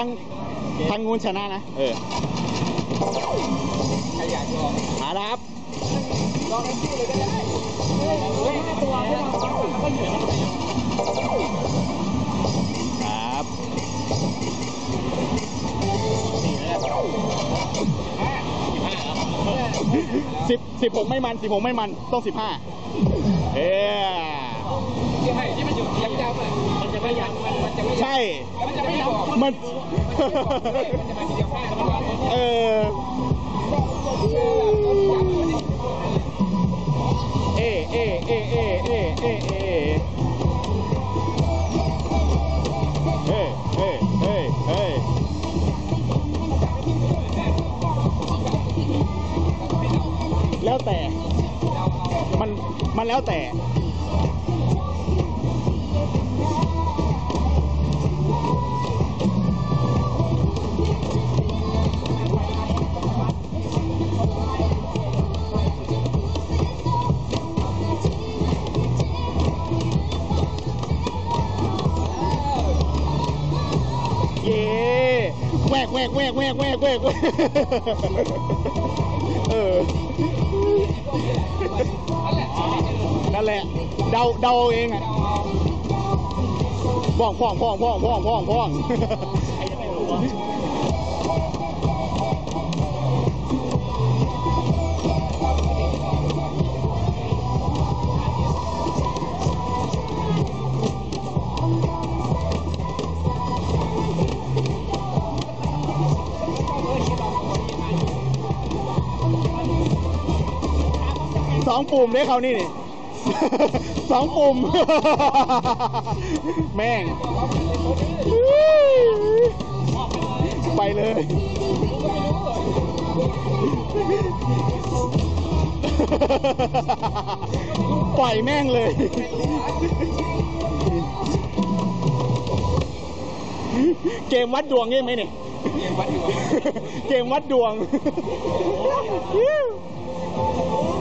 างทางงูนชนะนะ เออใครอยากลองมาแล้วครับ ลองทั้งคู่เลยก็ได้เฮ้ยห้าตัวพวกเราก็เหนื่อยแล้วครับสี่แล้วห้าสิบห้าครับสิบสิบหกไม่มันสิบหกไม่มันต้องสิบห้าเออที่ ใช่ มัน เออ เอเอเออเออเอเฮ้เออเออเฮ้แล้วแต่ มัน มันแล้วแต่ แวกแวกแวกแวกแวกแวกแวกเออนั่นแหละ เดาเดาเอาเองอะพ่องพ่องพ่องพ่องพ่องพ่องพ่อง สองปุ่มเลยเขานี่นี่ สองปุ่ม แม่ง ไปเลย ปล่อยแม่งเลย เกมวัดดวงใช่ไหมเนี่ย เกมวัดดวงกูไม่รู้กม่สามตัวเดี๋ยวเ